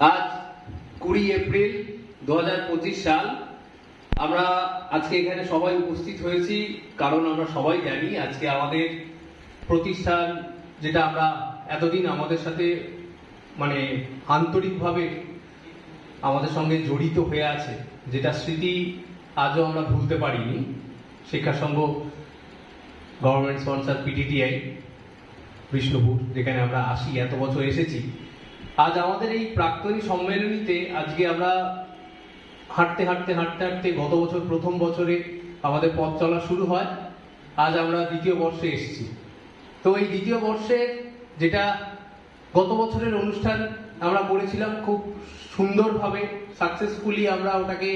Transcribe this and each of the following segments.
আজ কুড়ি এপ্রিল দু হাজার পঁচিশ সাল। আমরা আজকে এখানে সবাই উপস্থিত হয়েছি, কারণ আমরা সবাই জানি আজকে আমাদের প্রতিষ্ঠান, যেটা আমরা এতদিন আমাদের সাথে মানে আন্তরিকভাবে আমাদের সঙ্গে জড়িত হয়ে আছে, যেটা স্মৃতি আজও আমরা ভুলতে পারিনি। Shiksha Sangha government sponsor PTTI Bishnupur, যেখানে আমরা আসি এত বছর এসেছি। আজ আমাদের এই প্রাক্তনী সম্মেলনীতে আজকে আমরা হাঁটতে হাঁটতে হাঁটতে হাঁটতে গত বছর প্রথম বছরে আমাদের পথ চলা শুরু হয়। আজ আমরা দ্বিতীয় বর্ষে এসেছি। তো এই দ্বিতীয় বর্ষে যেটা গত বছরের অনুষ্ঠান আমরা করেছিলাম খুব সুন্দরভাবে সাকসেসফুলি আমরা ওটাকে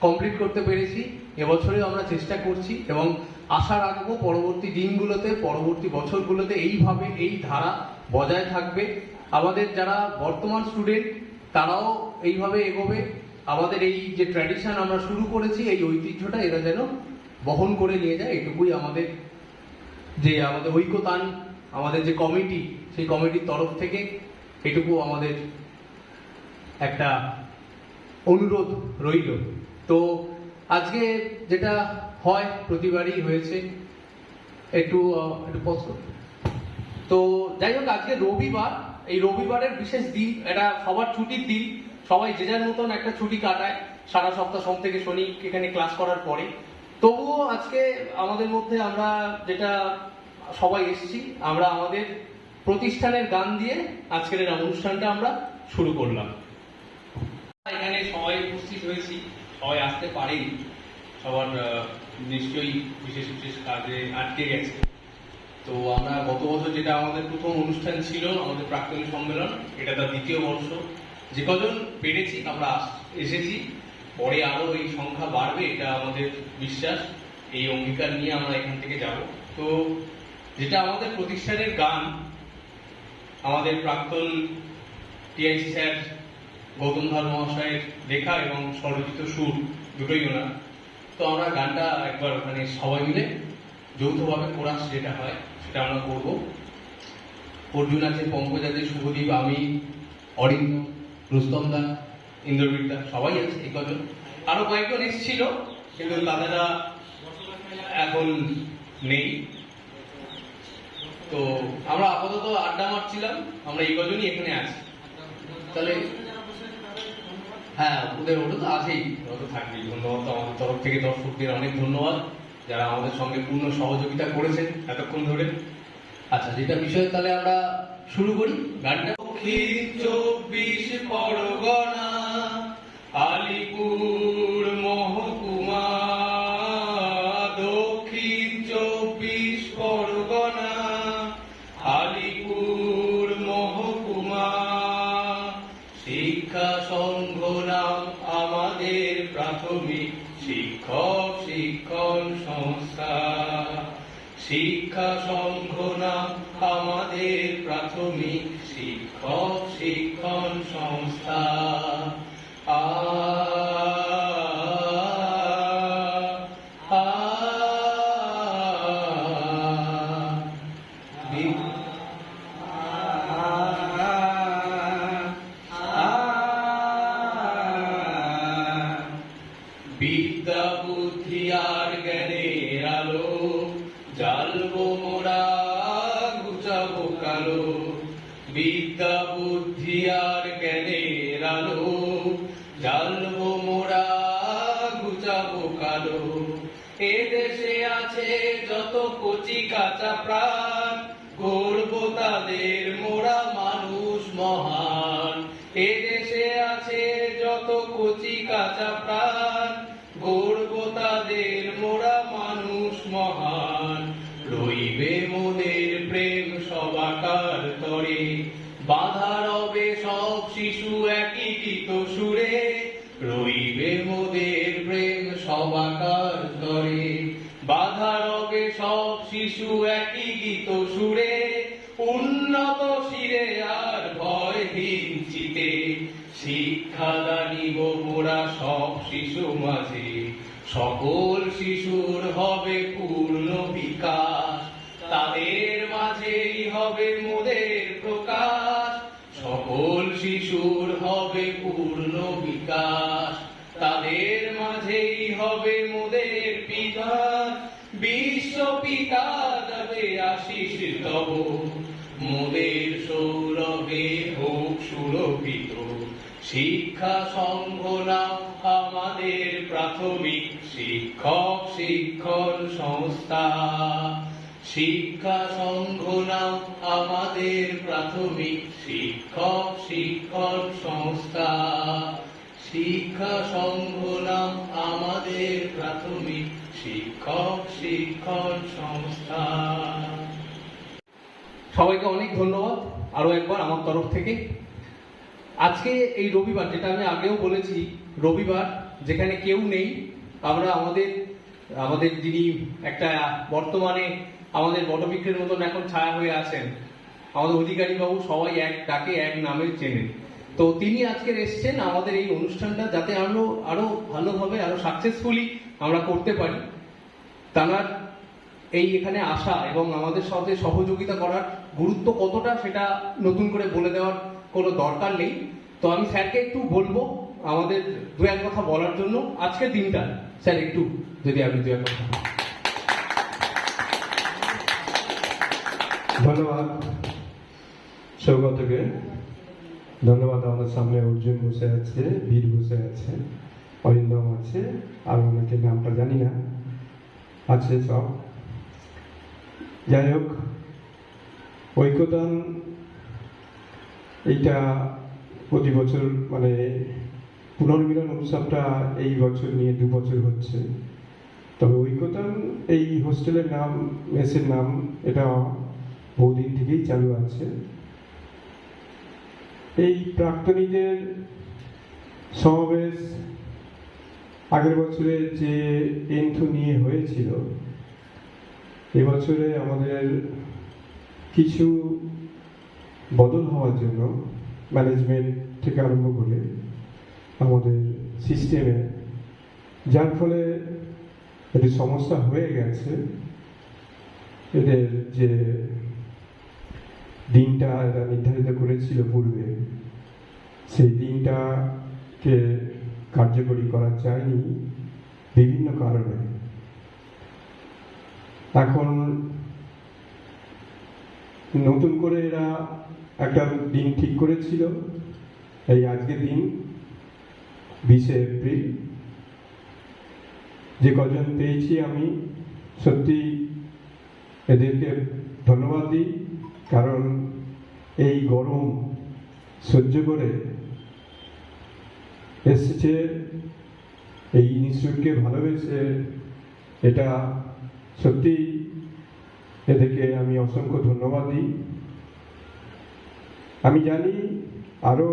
কমপ্লিট করতে পেরেছি। এবছরেও আমরা চেষ্টা করছি এবং আশা রাখব পরবর্তী দিনগুলোতে, পরবর্তী বছরগুলোতে এইভাবে এই ধারা বজায় থাকবে। আমাদের যারা বর্তমান স্টুডেন্ট তারাও এইভাবে এগোবে। আমাদের এই যে ট্র্যাডিশন আমরা শুরু করেছি, এই ঐতিহ্যটা এরা যেন বহন করে নিয়ে যায়, এটুকুই আমাদের যে আমাদের ঐক্যতান, আমাদের যে কমিটি সেই কমিটির তরফ থেকে এটুকু আমাদের একটা অনুরোধ রইল। তো আজকে যেটা হয়, প্রতিবারই হয়েছে। একটু একটু পজ তো যাই হোক, আজকে রবিবার এই রবিবারের বিশেষ দিন, এটা সবার ছুটির দিন। সবাই যে যার মতন একটা ছুটি কাটায়, সারা সপ্তাহ সোম থেকে শনি এখানে ক্লাস করার পরে। তবুও আজকে আমাদের মধ্যে আমরা যেটা সবাই এসেছি, আমরা আমাদের প্রতিষ্ঠানের গান দিয়ে আজকের এই অনুষ্ঠানটা আমরা শুরু করলাম। এখানে সবাই উপস্থিত হয়েছি, সবাই আসতে পারেনি। সবার নিশ্চয়ই বিশেষ বিশেষ কাজে আটকে গেছে। তো আমরা গত বছর যেটা আমাদের প্রথম অনুষ্ঠান ছিল, আমাদের প্রাক্তন সম্মেলন, এটা তার দ্বিতীয় বর্ষ। যে কজন পেরেছি, আমরা এসেছি। পরে আরও এই সংখ্যা বাড়বে, এটা আমাদের বিশ্বাস। এই অঙ্গীকার নিয়ে আমরা এখান থেকে যাব। তো যেটা আমাদের প্রতিষ্ঠানের গান, আমাদের প্রাক্তন টিআইসি স্যার গৌতম ধর মহাশয়ের লেখা এবং স্বরচিত সুর, দুটোই ওনার। তো আমরা গানটা একবার ওখানে সবাই মিলে যৌথভাবে কোরাস যেটা হয়, সেটা আমরা করব। অর্জুন আছে পঙ্কজ আছে শুভদীপ আমি অরিন্দ রুস্তমদা ইন্দ্রবিদ্যা সবাই আছে, এই কজন। আরও কয়েকজন এসেছিল, কিন্তু তাদেরা এখন নেই। তো আমরা আপাতত আড্ডা মারছিলাম, আমরা এই কজনই এখানে আছি। তাহলে হ্যাঁ ওদের ওটা তো আছেই, ওরা তো থাকবেই। ধন্যবাদ তো আমাদের তরফ থেকে দর্শকদের অনেক ধন্যবাদ। যারা আমাদের সঙ্গে পূর্ণ সহযোগিতা করেছেন এতক্ষণ ধরে। আচ্ছা যেটা বিষয়, তাহলে আমরা শুরু করি। গানটা। চব্বিশ পরগনা। প্রাথমিক শিক্ষক শিক্ষণ সংস্থা। শিক্ষা সংঘ নাম আমাদের প্রাথমিক শিক্ষক শিক্ষণ সংস্থা। আ কচি কাঁচা প্রাণ গর্ব তাদের মোরা মানুষ মহান। এদেশে আছে যত কচি কাঁচা প্রাণ শিশু একই গীত সুরে, উন্নত শিরে আর ভয়হীন চিতে শিক্ষা দানিব মোরা সব শিশু মাঝে, সকল শিশুর হবে পূর্ণ বিকাশ। তাদের মাঝেই হবে মোদের প্রকাশ। সকল শিশুর হবে পূর্ণ বিকাশ। তাদের মাঝেই হবে মোদের শিক্ষা সংঘ আমাদের প্রাথমিক শিক্ষক, শিক্ষণ সংস্থা। শিক্ষা সংঘ আমাদের প্রাথমিক শিক্ষক, শিক্ষণ সংস্থা। শিক্ষা সংঘ আমাদের প্রাথমিক শিক্ষক শিক্ষণ সংস্থা। সবাইকে অনেক ধন্যবাদ আরও একবার আমার তরফ থেকে। আজকে এই রবিবার, যেটা আমি আগেও বলেছি, রবিবার যেখানে কেউ নেই, আমরা আমাদের আমাদের যিনি একটা বর্তমানে আমাদের বটবৃক্ষের মতন এখন ছায়া হয়ে আছেন, আমাদের অধিকারী বাবু সবাই এক ডাকে এক নামে চেনেন। তো তিনি আজকে এসছেন, আমাদের এই অনুষ্ঠানটা যাতে আরও আরও ভালোভাবে, আরও সাকসেসফুলি আমরা করতে পারি। তার এই এখানে আসা এবং আমাদের সাথে সহযোগিতা করার গুরুত্ব কতটা সেটা নতুন করে বলে দেওয়ার কোনো দরকার নেই। তো আমি স্যারকে একটু বলব আমাদের দু এক কথা বলার জন্য। আজকের দিনটা, স্যার একটু যদি আপনি দু এক কথা ধন্যবাদ সৌগতকে। ধন্যবাদ আমাদের সামনে অর্জুন বসে আছে বীর বসে আছে অরিন্দম আছে আর অনেকের নামটা জানি না। আছে সব যাই হোক ঐক্যদান এইটা প্রতি বছর মানে পুনর্মিলন উৎসবটা এই বছর নিয়ে দু বছর হচ্ছে। তবে ঐক্যতান এই হোস্টেলের নাম মেসের নাম এটা বহুদিন থেকেই চালু আছে। এই প্রাক্তনীদের সমাবেশ আগের বছরে যে এন্থু নিয়ে হয়েছিল, এবছরে আমাদের কিছু বদল হওয়ার জন্য ম্যানেজমেন্ট থেকে আরম্ভ করে আমাদের সিস্টেমে, যার ফলে একটি সমস্যা হয়ে গেছে। এদের যে দিনটা নির্ধারিত করেছিল পূর্বে। সেই দিনটাকে কার্যকরী করা যায়নি বিভিন্ন কারণে। এখন নতুন করে এরা একটা দিন ঠিক করেছিল। এই আজকের দিন, বিশে এপ্রিল। যে কজন পেয়েছি আমি, সত্যি এদেরকে ধন্যবাদ দিই। কারণ এই গরম সহ্য করে এসেছে, এই ইনস্টিটিউটকে ভালোবেসে, এটা সত্যি এদেরকে আমি অসংখ্য ধন্যবাদ দিই। আমি জানি আরও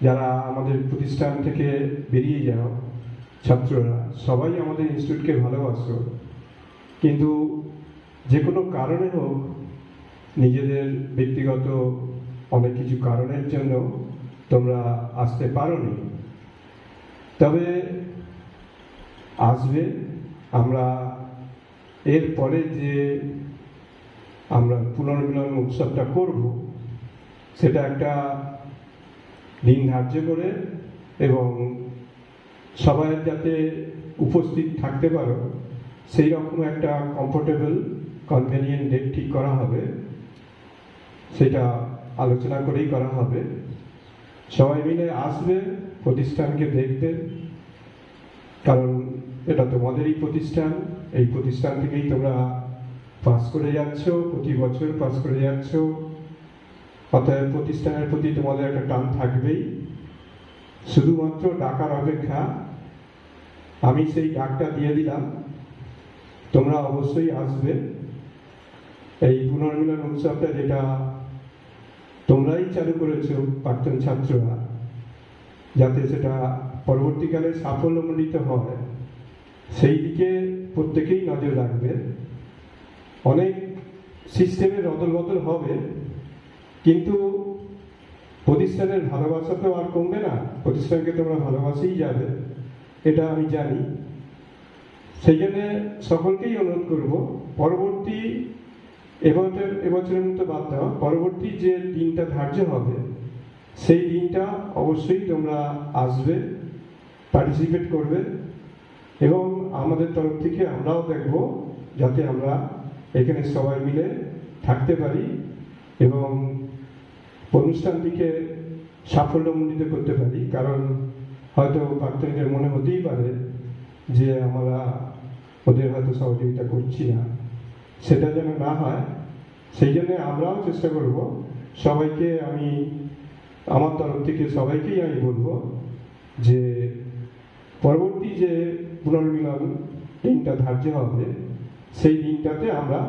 যারা আমাদের প্রতিষ্ঠান থেকে বেরিয়ে যাও, ছাত্ররা, সবাই আমাদের ইনস্টিটিউটকে ভালোবাসো। কিন্তু যে কোনো কারণে হোক নিজেদের ব্যক্তিগত অনেক কিছু কারণের জন্য তোমরা আসতে পারোনি। তবে আসবে, আমরা এর পরে যে আমরা পুনর্মিলন উৎসবটা করব, সেটা একটা দিন ধার্য করে এবং সবাই যাতে উপস্থিত থাকতে পারো, সেই রকম একটা কমফোর্টেবল কনভেনিয়েন্ট ডেট ঠিক করা হবে। সেটা আলোচনা করেই করা হবে। সবাই মিলে আসবে, প্রতিষ্ঠানকে দেখতে কারণ এটা তোমাদেরই প্রতিষ্ঠান। এই প্রতিষ্ঠান থেকেই তোমরা পাস করে যাচ্ছ, প্রতি বছর পাস করে যাচ্ছ। অতএব প্রতিষ্ঠানের প্রতি তোমাদের একটা টান থাকবেই। শুধুমাত্র ডাকার অপেক্ষা, আমি সেই ডাকটা দিয়ে দিলাম। তোমরা অবশ্যই আসবে। এই পুনর্মিলন উৎসবটা যেটা তোমরাই চালু করেছ প্রাক্তন ছাত্ররা, যাতে সেটা পরবর্তীকালে সাফল্যমণ্ডিত হয়। সেই দিকে প্রত্যেকেই নজর রাখবে। অনেক সিস্টেমের অদল বদল হবে, কিন্তু প্রতিষ্ঠানের ভালোবাসা তো আর কমবে না। প্রতিষ্ঠানকে তোমরা ভালোবাসেই যাবে, এটা আমি জানি। সেই জন্য সকলকেই অনুরোধ করব, পরবর্তী এবছর এবছরের মতো বাদ দেওয়া পরবর্তী যে দিনটা ধার্য হবে, সেই দিনটা অবশ্যই তোমরা আসবে পার্টিসিপেট করবে এবং আমাদের তরফ থেকে আমরাও দেখব যাতে আমরা এখানে সবাই মিলে থাকতে পারি এবং অনুষ্ঠানটিকে সাফল্যমণ্ডিত করতে পারি। কারণ হয়তো প্রাক্তনীদের মনে হতেই পারে যে আমরা ওদের হয়তো সহযোগিতা করছি না। সেটা যেন না হয়, সেই জন্য আমরাও চেষ্টা করব, সবাইকে আমি, আমার তরফ থেকে সবাইকেই আমি বলব যে পরবর্তী যে পুনর্মিলন দিনটা ধার্য হবে, সেই দিনটাতে আমরা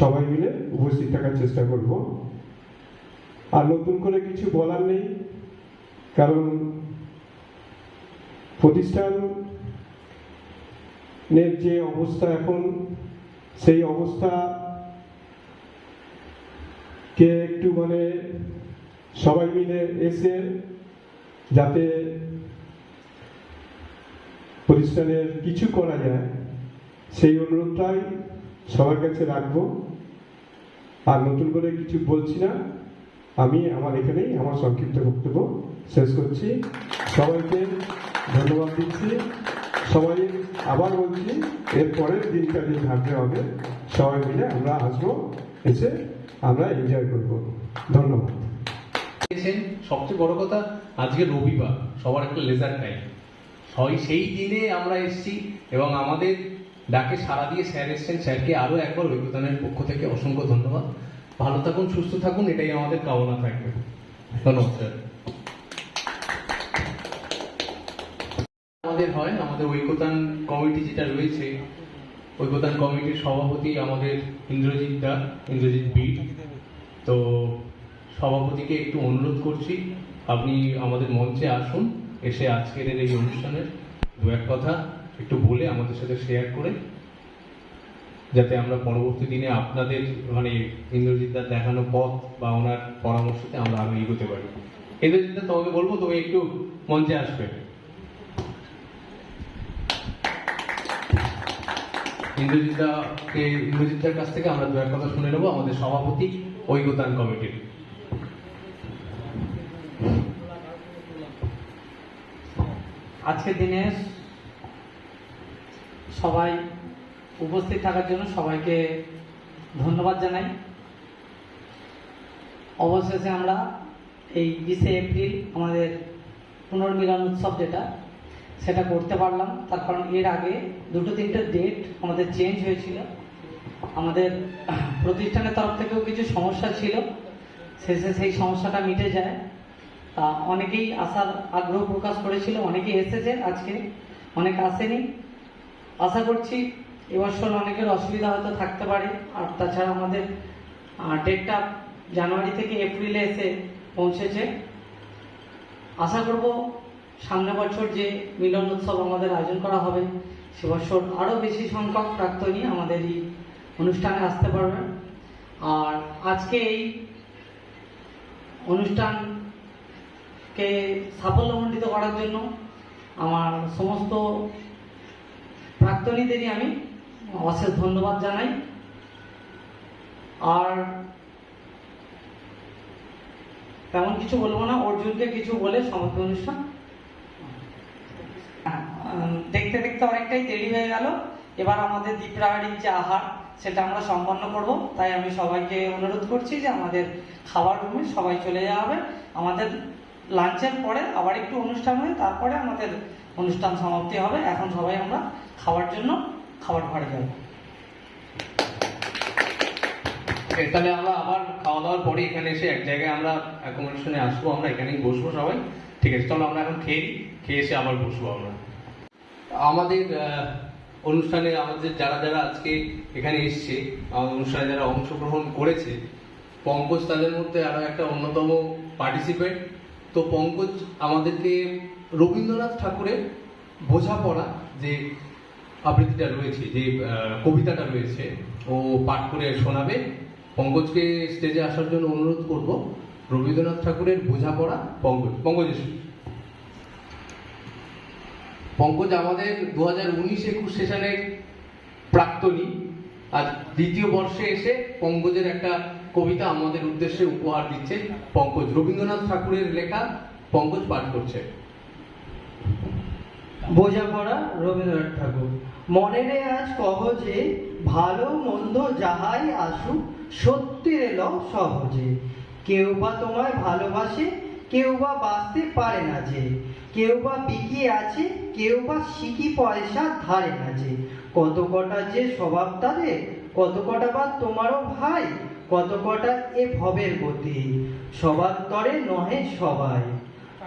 সবাই মিলে উপস্থিত থাকার চেষ্টা করব। আর নতুন করে কিছু বলার নেই, কারণ প্রতিষ্ঠানের যে অবস্থা এখন সেই অবস্থা কে একটু মানে সবাই মিলে এসে যাতে প্রতিষ্ঠানের কিছু করা যায়, সেই অনুরোধটাই সবার কাছে রাখব। আর নতুন করে কিছু বলছি না, আমি আমার এখানেই আমার সংক্ষিপ্ত বক্তব্য শেষ করছি। সবাইকে ধন্যবাদ দিচ্ছি। সবাই আবার বলছি, এর পরের দিনটা যে থাকতে হবে, সবাই মিলে আমরা আসব, এসে আমরা এনজয় করব। ধন্যবাদ। সবচেয়ে বড় কথা, আজকে রবিবার, সবার একটা লেজার টাইম সবাই সেই দিনে আমরা এসছি এবং আমাদের ডাকে সারা দিয়ে স্যার এসেছেন। স্যারকে আরও একবার অভিজ্ঞতানের পক্ষ থেকে অসংখ্য ধন্যবাদ। ভালো থাকুন, সুস্থ থাকুন, এটাই আমাদের কামনা থাকবে। ধন্যবাদ, স্যার। আমাদের হয়, আমাদের ঐক্যতান কমিটি যেটা রয়েছে ঐক্যতান কমিটির সভাপতি আমাদের ইন্দ্রজিৎ দা, ইন্দ্রজিৎ বীর তো সভাপতিকে একটু অনুরোধ করছি, আপনি আমাদের মঞ্চে আসুন, এসে আজকের এই অনুষ্ঠানের দু এক কথা একটু বলে আমাদের সাথে শেয়ার করে, যাতে আমরা পরবর্তী দিনে আপনাদের মানে ইন্দ্রজিৎ দার দেখানো পথ বা ওনার পরামর্শতে আমরা আরও এগোতে পারি। ইন্দ্রজিৎ দা তোমাকে বলব, তুমি একটু মঞ্চে আসবে। ইন্দ্রজিৎ দাকে ইন্দ্রজিৎ দার কাছ থেকে আমরা দু এক কথা শুনে নেব, আমাদের সভাপতি ঐক্যতান কমিটির। আজকের দিনে সবাই উপস্থিত থাকার জন্য সবাইকে ধন্যবাদ জানাই। অবশেষে আমরা এই বিশে এপ্রিল আমাদের পুনর্মিলন উৎসব যেটা সেটা করতে পারলাম। তার কারণ এর আগে দুটো তিনটে ডেট আমাদের চেঞ্জ হয়েছিল। আমাদের প্রতিষ্ঠানের তরফ থেকেও কিছু সমস্যা ছিল। শেষে সেই সমস্যাটা মিটে যায়। তা অনেকেই আসার আগ্রহ প্রকাশ করেছিল, অনেকেই এসেছে আজকে, অনেক আসেনি। আশা করছি এবছর অনেকের অসুবিধা হয়তো থাকতে পারে। আর তাছাড়া আমাদের ডেটটা জানুয়ারি থেকে এপ্রিলে এসে পৌঁছেছে। আশা করব সামনে বছর যে মিলন উৎসব আমাদের আয়োজন করা হবে, সে বছর আরও বেশি সংখ্যক প্রাক্তনী আমাদের এই অনুষ্ঠানে আসতে পারবেন। আর আজকে এই অনুষ্ঠানকে সাফল্যমণ্ডিত করার জন্য আমার সমস্ত প্রাক্তনীদেরই আমি অশেষ ধন্যবাদ জানাই। আর তেমন কিছু বলব না, অর্জুনকে কিছু বলে সমাপ্তি অনুষ্ঠান। দেখতে দেখতে অনেকটাই দেরি হয়ে গেল। এবার আমাদের দীপ্রাহারিক যে আহার, সেটা আমরা সম্পন্ন করব। তাই আমি সবাইকে অনুরোধ করছি যে আমাদের খাবার রুমে সবাই চলে যাওয়া হবে। আমাদের লাঞ্চের পরে আবার একটু অনুষ্ঠান হয় তারপরে আমাদের অনুষ্ঠান সমাপ্তি হবে। এখন সবাই আমরা খাওয়ার জন্য খাবার ঘরে যাব। তাহলে আমরা আবার খাওয়া দাওয়ার পরে এখানে এসে এক জায়গায় আমরা অ্যাকোমোডেশনে আসব, আমরা এখানেই বসবো সবাই। ঠিক আছে, চলো আমরা এখন খেয়ে খেয়ে এসে আবার বসবো আমরা। আমাদের অনুষ্ঠানে আমাদের যারা যারা আজকে এখানে এসছে আমাদের অনুষ্ঠানে যারা অংশগ্রহণ করেছে, পঙ্কজ তাদের মধ্যে আরও একটা অন্যতম পার্টিসিপেট তো পঙ্কজ, আমাদেরকে রবীন্দ্রনাথ ঠাকুরের বোঝাপড়া যে আবৃত্তিটা রয়েছে, যে কবিতাটা রয়েছে, ও পাঠ করে শোনাবে পঙ্কজকে স্টেজে আসার জন্য অনুরোধ করব, রবীন্দ্রনাথ ঠাকুরের বোঝাপড়া পঙ্কজ পঙ্কজ এসো। পঙ্কজ, আমাদের দু হাজার উনিশ একুশ সেশনের প্রাক্তনী। আর দ্বিতীয় বর্ষে এসে পঙ্কজের একটা কবিতা আমাদের উদ্দেশ্যে উপহার দিচ্ছে পঙ্কজ। রবীন্দ্রনাথ ঠাকুরের লেখা পঙ্কজ পাঠ করছে। বোঝাপড়া রবীন্দ্রনাথ ঠাকুর মনেরে আজ কহ যে, ভালো মন্দ যাহাই আসুক, সত্যির এল সহজে। কেউ বা তোমায় ভালোবাসে, কেউ বা বাঁচতে পারে না যে। কেউ বা বিকি আছে, কেউ বা সিকি পয়সা ধারে যে কত কটা যে স্বভাব তাদের, কত কটা বা তোমারও ভাই, কত কটা এ ভবের গতি। সবার তরে নহে সবাই।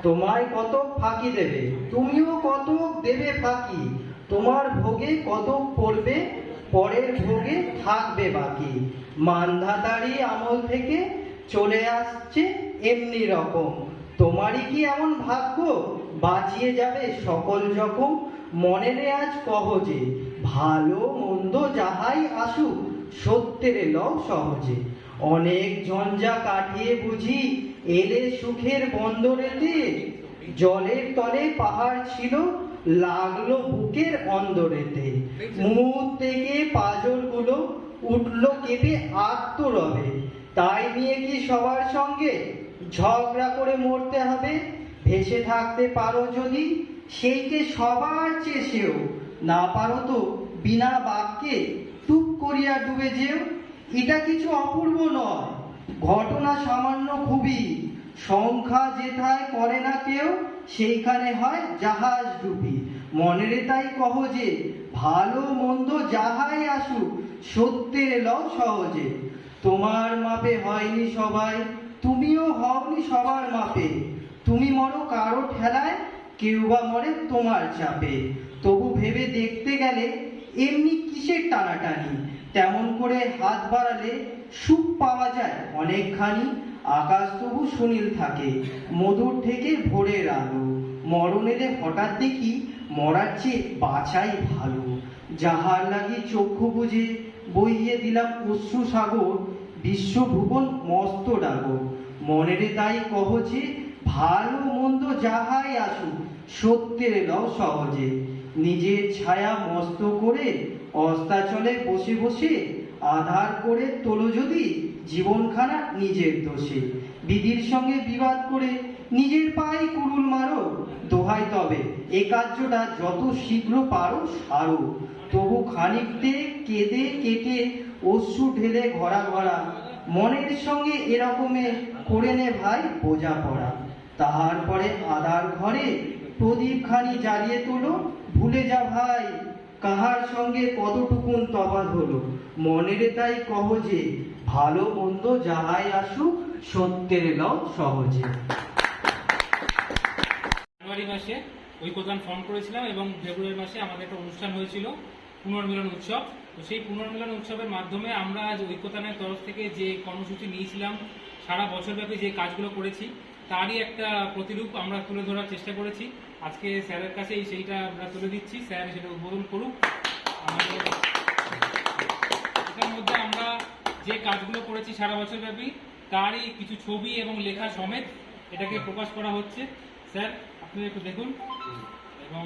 তোমায় কত ফাঁকি দেবে, তুমিও কত দেবে ফাঁকি। তোমার ভোগে কত পড়বে, পরের ভোগে থাকবে বাকি। মানধাতারি আমল থেকে চলে আসছে এমনি রকম। তোমারই কি এমন ভাগ্য? বাঁচিয়ে যাবে সকল রকম। মনে রে আজ কহ যে, ভালো মন্দ যাহাই আসুক, সত্যের লও সহজে। অনেক ঝঞ্ঝা কাটিয়ে বুঝি, এলে সুখের বন্দরেতে। জলের তলে পাহাড় ছিল, লাগল বুকের অন্দরেতে। মুখ থেকে পাজরগুলো উঠল কেঁপে আত্মরবে। তাই নিয়ে কি সবার সঙ্গে ঝগড়া করে মরতে হবে? ভেসে থাকতে পারো যদি, সেইকে সবার চেষেও। না পারো তো বিনা বাক্যে টুক করিয়া ডুবে যেও। এটা কিছু অপূর্ব নয়, ঘটনা সামান্য খুবই। সংখ্যা যেথায় করে না কেউ, সেইখানে হয় জাহাজ ডুবি মনের তাই কহ যে, ভালো মন্দ যাহাই আসুক, সত্যের লও সহজে। তোমার মাপে হয়নি সবাই, তুমিও হওনি সবার মাপে। তুমি মরো কারও ঠেলায়, কেউ বা মরে তোমার চাপে। তবু ভেবে দেখতে গেলে এমনি কিসের টানাটানি? তেমন করে হাত বাড়ালে সুখ পাওয়া যায় অনেকখানি। আকাশ তবু সুনীল থাকে, মধুর থেকে ভোরের আলো। মরণ এলে হঠাৎ দেখি মরার চেয়ে বাঁচাই ভালো। যাহার লাগি চক্ষু বুঝে বইয়ে দিলাম অশ্রু সাগর, বিশ্বভুবন মস্ত ডাগর। মনেরে তাই কহ যে ভালো মন্দ যাহাই আসুক, সত্যের লও সহজে। নিজের ছায়া মস্ত করে অস্তাচলে বসে বসে আধার করে তোলো যদি জীবনখানা নিজের দোষে। বিধির সঙ্গে বিবাদ করে নিজের পায়ে কুড়ুল মারো, দোহাই তবে এ কার্যটা যত শীঘ্র পারো সারো। তবু খানিকতে কেঁদে কেটে অশ্রু ঢেলে ঘরা ঘরা মনের সঙ্গে এরকমে করে নে ভাই বোঝা পড়া তাহার পরে আদার ঘরে প্রদীপ খানি জ্বালিয়ে তোলো। ভুলে যা ভাই, কাহার সঙ্গে কতটুকুন তফাৎ হলো? মনের তাই কহ যে, ভালো মন্দ যাহাই আসুক, সত্যের লও সহজে। জানুয়ারি মাসে ঐক্যদান ফর্ম করেছিলাম এবং ফেব্রুয়ারি মাসে আমাদের একটা অনুষ্ঠান হয়েছিল, পুনর্মিলন উৎসব। তো সেই পুনর্মিলন উৎসবের মাধ্যমে আমরা আজ ঐক্যতানের তরফ থেকে যে কর্মসূচি নিয়েছিলাম, সারা বছরব্যাপী যে কাজগুলো করেছি তারই একটা প্রতিরূপ আমরা তুলে ধরার চেষ্টা করেছি। আজকে স্যারের কাছে সেইটা আমরা তুলে দিচ্ছি। স্যার সেটা উদ্বোধন করুক। আমাদের এটার মধ্যে আমরা যে কাজগুলো করেছি সারা বছর ব্যাপী তারই কিছু ছবি এবং লেখা সমেত এটাকে প্রকাশ করা হচ্ছে। স্যার আপনি একটু দেখুন। এবং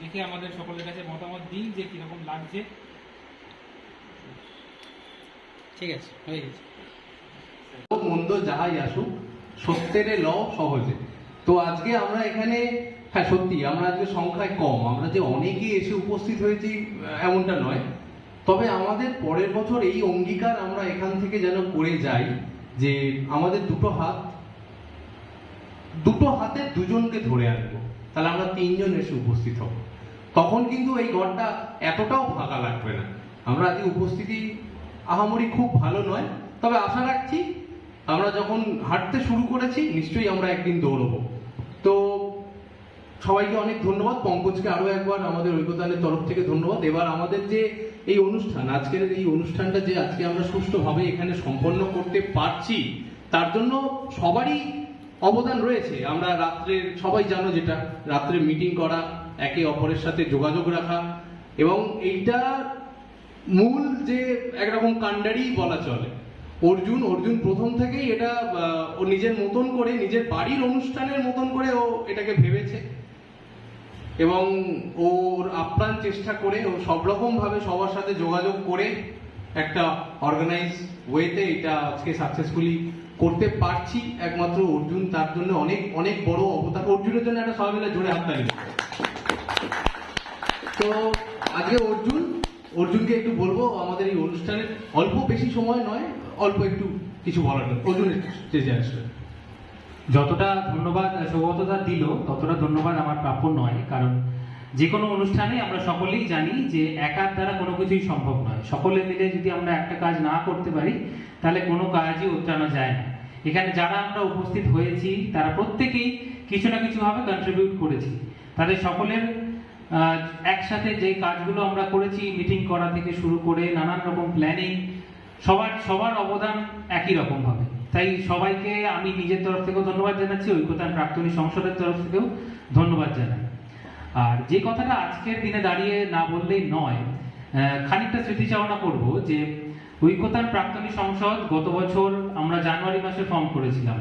দেখে আমাদের সকলের কাছে মতামত দিন যে কীরকম লাগছে। ঠিক আছে হয়ে গেছে। মন্দ যাহাই আসুক সত্যের ল সহজে। তো আজকে আমরা এখানে হ্যাঁ সত্যি, আমরা আজকে সংখ্যায় কম, আমরা যে অনেকেই এসে উপস্থিত হয়েছি এমনটা নয়। তবে আমাদের পরের বছর এই অঙ্গীকার আমরা এখান থেকে যেন করে যাই যে আমাদের দুটো হাত, দুটো হাতে দুজনকে ধরে আনব। তাহলে আমরা তিনজন এসে উপস্থিত হব। তখন কিন্তু এই ঘরটা এতটাও ফাঁকা লাগবে না। আমরা আজকে উপস্থিতি আহামরি খুব ভালো নয়, তবে আশা রাখছি আমরা যখন হাঁটতে শুরু করেছি, নিশ্চয়ই আমরা একদিন দৌড়বো। তো সবাইকে অনেক ধন্যবাদ। পঙ্কজকে আরও একবার আমাদের ঐক্যতানের তরফ থেকে ধন্যবাদ। এবার আমাদের যে এই অনুষ্ঠান, আজকের এই অনুষ্ঠানটা যে আজকে আমরা সুষ্ঠুভাবে এখানে সম্পন্ন করতে পারছি, তার জন্য সবারই অবদান রয়েছে। আমরা রাত্রে সবাই জানো যেটা, রাত্রে মিটিং করা, একে অপরের সাথে যোগাযোগ রাখা এবং এইটা মূল যে একরকম কাণ্ডারি বলা চলে। অর্জুন অর্জুন প্রথম থেকেই এটা ও নিজের মতন করে, নিজের বাড়ির অনুষ্ঠানের মতন করে ও এটাকে ভেবেছে। এবং ওর আপ্রাণ চেষ্টা করে, ও সব রকম ভাবে সবার সাথে যোগাযোগ করে একটা অর্গানাইজ ওয়েতে এটা আজকে সাকসেসফুলি করতে পারছি। একমাত্র অর্জুন, তার জন্য অনেক অনেক বড় অবদান অর্জুনের জন্য একটা সবাই মিলে জোরে হাততালি তো আজকে অর্জুন, অর্জুনকে একটু বলব, আমাদের এই অনুষ্ঠানে অল্প বেশি সময় নয় অল্প একটু কিছু বলার অর্জুন স্টেজে আসবে। যতটা ধন্যবাদ সৌগতদা দিল, ততটা ধন্যবাদ আমার প্রাপ্য নয়, কারণ যে কোনো অনুষ্ঠানে আমরা সকলেই জানি যে একার দ্বারা কোনো কিছুই সম্ভব নয়। সকলে মিলে যদি আমরা একটা কাজ না করতে পারি, তাহলে কোনো কাজই উত্তরানো যায় না। এখানে যারা আমরা উপস্থিত হয়েছি, তারা প্রত্যেকেই কিছু না কিছুভাবে কন্ট্রিবিউট করেছি। তাদের সকলের একসাথে যে কাজগুলো আমরা করেছি মিটিং করা থেকে শুরু করে নানান রকম প্ল্যানিং সবার সবার অবদান একই রকম হবে। তাই সবাইকে আমি নিজের তরফ থেকেও ধন্যবাদ জানাচ্ছি, ঐক্যতান প্রাক্তনী সংসদের তরফ থেকেও ধন্যবাদ জানাই। আর যে কথাটা আজকের দিনে দাঁড়িয়ে না বললেই নয় খানিকটা স্মৃতিচারণা করব যে ঐক্যতান প্রাক্তনী সংসদ গত বছর আমরা জানুয়ারি মাসে ফর্ম করেছিলাম।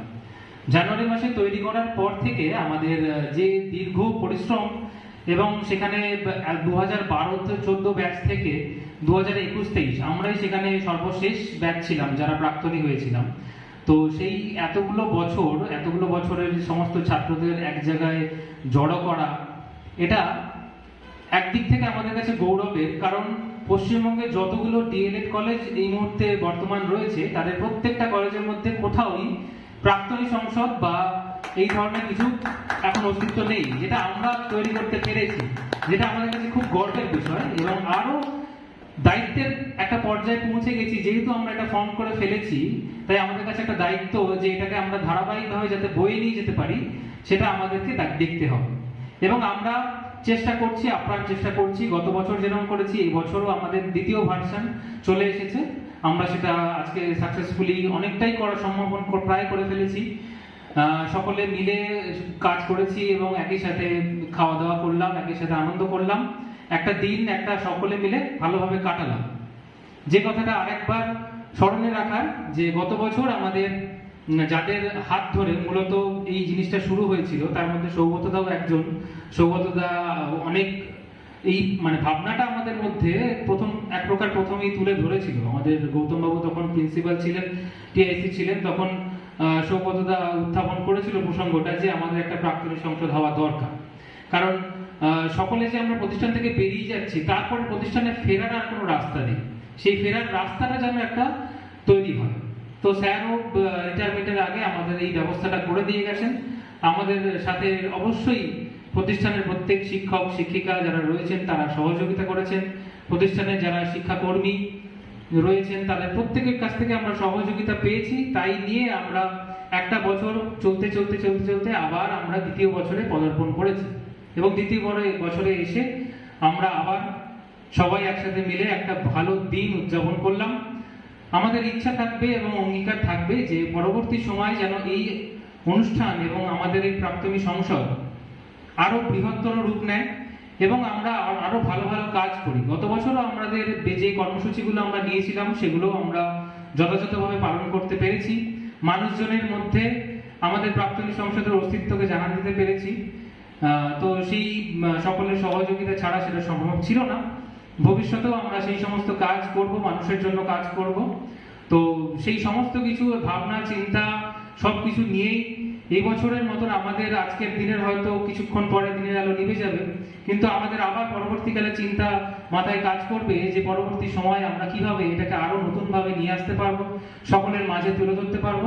জানুয়ারি মাসে তৈরি করার পর থেকে আমাদের যে দীর্ঘ পরিশ্রম এবং সেখানে দু হাজার বারো চোদ্দ ব্যাচ থেকে দু হাজার একুশ তেইশ, আমরাই সেখানে সর্বশেষ ব্যাচ ছিলাম, যারা প্রাক্তনী হয়েছিলাম। তো সেই এতগুলো বছর, এতগুলো বছরের সমস্ত ছাত্রদের এক জায়গায় জড়ো করা, এটা একদিক থেকে আমাদের কাছে গৌরবের, কারণ পশ্চিমবঙ্গে যতগুলো ডিএলএড কলেজ এই মুহূর্তে বর্তমান রয়েছে, তাদের প্রত্যেকটা কলেজের মধ্যে কোথাওই প্রাক্তনী সংসদ বা এই ধরনের কিছু এখন অস্তিত্ব নেই, যেটা আমরা তৈরি করতে পেরেছি, যেটা আমাদের কাছে খুব গর্বের বিষয় এবং আরও দায়িত্বের একটা পর্যায়ে পৌঁছে গেছি, যেহেতু আমরা এটা ফর্ম করে ফেলেছি, তাই আমাদের কাছে একটা দায়িত্ব যে এটাকে আমরা ধারাবাহিকভাবে যাতে বয়ে নিয়ে যেতে পারি, সেটা আমাদেরকে দেখতে হবে। এবং আমরা চেষ্টা করছি, আপ্রাণ চেষ্টা করছি, গত বছর যেরকম করেছি, এই বছরও আমাদের দ্বিতীয় ভার্সন চলে এসেছে। আমরা সেটা আজকে সাকসেসফুলি অনেকটাই করা সম্ভব, প্রায় করে ফেলেছি। সকলে মিলে কাজ করেছি এবং একই সাথে খাওয়া দাওয়া করলাম, একই সাথে আনন্দ করলাম। একটা দিন, একটা সকলে মিলে ভালোভাবে কাটালাম। যে কথাটা আরেকবার স্মরণে রাখার, যে গত বছর আমাদের যাদের হাত ধরে মূলত এই জিনিসটা শুরু হয়েছিল, তার মধ্যে সৌগতদাও একজন। সৌগতদা অনেক এই মানে ভাবনাটা আমাদের মধ্যে প্রথম, এক প্রকার প্রথমেই তুলে ধরেছিল। আমাদের গৌতম বাবু তখন প্রিন্সিপাল ছিলেন, টিআইসি ছিলেন, তখন সৌগতদা উত্থাপন করেছিল প্রসঙ্গটা যে আমাদের একটা প্রাক্তনী সংসদ হওয়া দরকার। কারণ সকলে যে আমরা প্রতিষ্ঠান থেকে বেরিয়ে যাচ্ছি, তারপরে প্রতিষ্ঠানে ফেরার আর কোনো রাস্তা নেই। সেই ফেরার রাস্তাটা যেন একটা তৈরি হয়। তো স্যারও রিটায়ারমেন্টের আগে আমাদের এই ব্যবস্থাটা করে দিয়ে গেছেন। আমাদের সাথে অবশ্যই প্রতিষ্ঠানের প্রত্যেক শিক্ষক, শিক্ষিকা যারা রয়েছেন, তারা সহযোগিতা করেছেন। প্রতিষ্ঠানের যারা শিক্ষাকর্মী রয়েছেন, তাদের প্রত্যেকের কাছ থেকে আমরা সহযোগিতা পেয়েছি। তাই নিয়ে আমরা একটা বছর চলতে চলতে চলতে চলতে আবার আমরা দ্বিতীয় বছরে পদার্পণ করেছি। এবং দ্বিতীয় বছরে এসে আমরা আবার সবাই একসাথে মিলে একটা ভালো দিন উদযাপন করলাম। আমাদের ইচ্ছা থাকবে এবং অঙ্গীকার থাকবে যে পরবর্তী সময় যেন এই অনুষ্ঠান এবং আমাদের এই প্রাক্তনী সংসদ আরও বৃহত্তর রূপ নেয় এবং আমরা আর- আরও ভালো ভালো কাজ করি। গত বছরও আমাদের যে কর্মসূচিগুলো আমরা নিয়েছিলাম, সেগুলো আমরা যথাযথভাবে পালন করতে পেরেছি। মানুষজনের মধ্যে আমাদের প্রাক্তনী সংসদের অস্তিত্বকে জানান দিতে পেরেছি। তো সেই সকলের সহযোগিতা ছাড়া সেটা সম্ভব ছিল না। ভবিষ্যতেও আমরা সেই সমস্ত কাজ করব, মানুষের জন্য কাজ করব। তো সেই সমস্ত কিছু, ভাবনা, চিন্তা সব কিছু নিয়েই এই বছরের মতন আমাদের আজকের দিনের হয়তো কিছুক্ষণ পরে দিনের আলো নিভে যাবে। কিন্তু আমাদের আবার পরবর্তীকালে চিন্তা মাথায় কাজ করবে যে পরবর্তী সময় আমরা কীভাবে এটাকে আরও নতুন ভাবে নিয়ে আসতে পারব, সকলের মাঝে তুলে ধরতে পারব।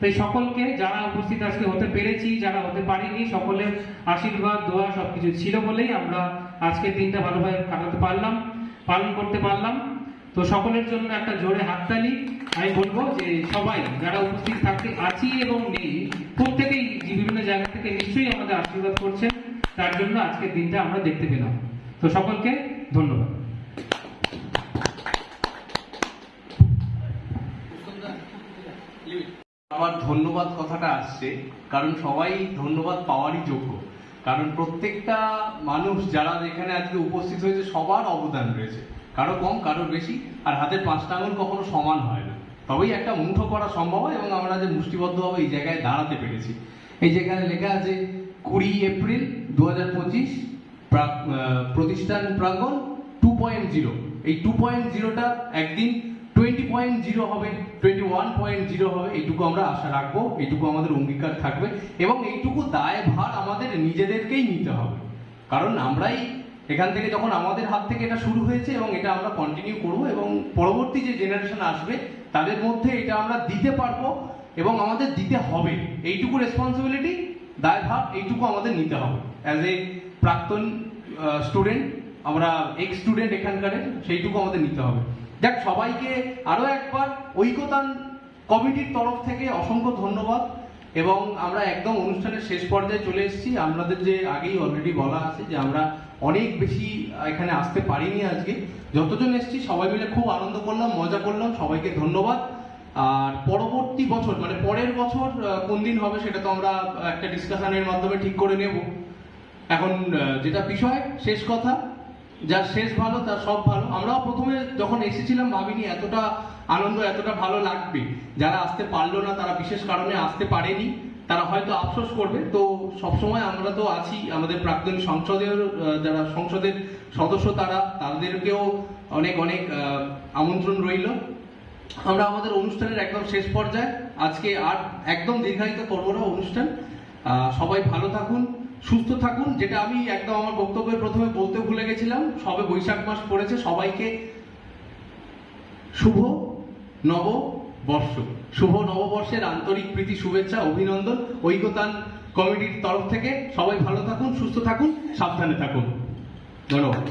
তাই সকলকে যারা উপস্থিত আজকে হতে পেরেছি, যারা হতে পারিনি, সকলের আশীর্বাদ, দোয়া সবকিছু ছিল বলেই আমরা আজকের দিনটা ভালোভাবে কাটাতে পারলাম, পালন করতে পারলাম। তো সকলের জন্য একটা জোরে হাততালি। আমি বলব যে সবাই যারা উপস্থিত থাকতে আছি এবং নেই, প্রত্যেকেই বিভিন্ন জায়গা থেকে নিশ্চয়ই আমাদের আশীর্বাদ করছেন, তার জন্য আজকের দিনটা আমরা দেখতে পেলাম। তো সকলকে ধন্যবাদ। আমার ধন্যবাদ কথাটা আসছে, কারণ সবাই ধন্যবাদ পাওয়ারই যোগ্য। কারণ প্রত্যেকটা মানুষ যারা এখানে আজকে উপস্থিত হয়েছে, সবার অবদান রয়েছে। কারও কম, কারও বেশি, আর হাতের পাঁচটা আঙুল কখনো সমান হয় না। তবেই একটা মুঠো করা সম্ভব হয় এবং আমরা যে মুষ্টিবদ্ধভাবে এই জায়গায় দাঁড়াতে পেরেছি। এই যেখানে লেখা আছে, কুড়ি এপ্রিল দু হাজার পঁচিশ প্রতিষ্ঠান প্রাঙ্গণ টু পয়েন্ট জিরো এই টু পয়েন্ট জিরোটা একদিন টোয়েন্টি পয়েন্ট জিরো হবে টোয়েন্টি ওয়ান পয়েন্ট জিরো হবে, এইটুকু আমরা আশা রাখব, এইটুকু আমাদের অঙ্গীকার থাকবে, এবং এইটুকু দায় ভার আমাদের নিজেদেরকেই নিতে হবে। কারণ আমরাই এখান থেকে যখন আমাদের হাত থেকে এটা শুরু হয়েছে এবং এটা আমরা কন্টিনিউ করব, এবং পরবর্তী যে জেনারেশন আসবে, তাদের মধ্যে এটা আমরা দিতে পারব, এবং আমাদের দিতে হবে। এইটুকু রেসপন্সিবিলিটি দায়ভার, এইটুকু আমাদের নিতে হবে। অ্যাজ এ প্রাক্তন স্টুডেন্ট আমরা এক্স স্টুডেন্ট এখানকারের, সেইটুকু আমাদের নিতে হবে। যাক সবাইকে আরও একবার ঐকতান কমিটির তরফ থেকে অসংখ্য ধন্যবাদ। এবং আমরা একদম অনুষ্ঠানের শেষ পর্যায়ে চলে এসেছি। আপনাদের যে আগেই অলরেডি বলা আছে যে আমরা অনেক বেশি এখানে আসতে পারিনি আজকে। যতজন এসেছি, সবাই মিলে খুব আনন্দ করলাম, মজা করলাম। সবাইকে ধন্যবাদ। আর পরবর্তী বছর মানে পরের বছর কোন দিন হবে সেটা তো আমরা একটা ডিসকাশনের মাধ্যমে ঠিক করে নেব। এখন যেটা বিষয়, শেষ কথা যার শেষ ভালো, তার সব ভালো। আমরাও প্রথমে যখন এসেছিলাম, ভাবিনি এতটা আনন্দ, এতটা ভালো লাগবে। যারা আসতে পারল না, তারা বিশেষ কারণে আসতে পারেনি। তারা হয়তো আফসোস করবে। তো সবসময় আমরা তো আছি, আমাদের প্রাক্তন সংসদের যারা সংসদের সদস্য তারা, তাদেরকেও অনেক অনেক আমন্ত্রণ রইল। আমরা আমাদের অনুষ্ঠানের একদম শেষ পর্যায়ে, আজকে আর একদম দীর্ঘায়িত করব না অনুষ্ঠান। সবাই ভালো থাকুন। সুস্থ থাকুন, যেটা আমি একদম আমার বক্তব্যের প্রথমে বলতে ভুলে গেছিলাম। সবে বৈশাখ মাস পড়েছে, সবাইকে শুভ নববর্ষ। শুভ নববর্ষের আন্তরিক প্রীতি, শুভেচ্ছা, অভিনন্দন ঐকতান কমিটির তরফ থেকে। সবাই ভালো থাকুন, সুস্থ থাকুন, সাবধানে থাকুন। ধন্যবাদ।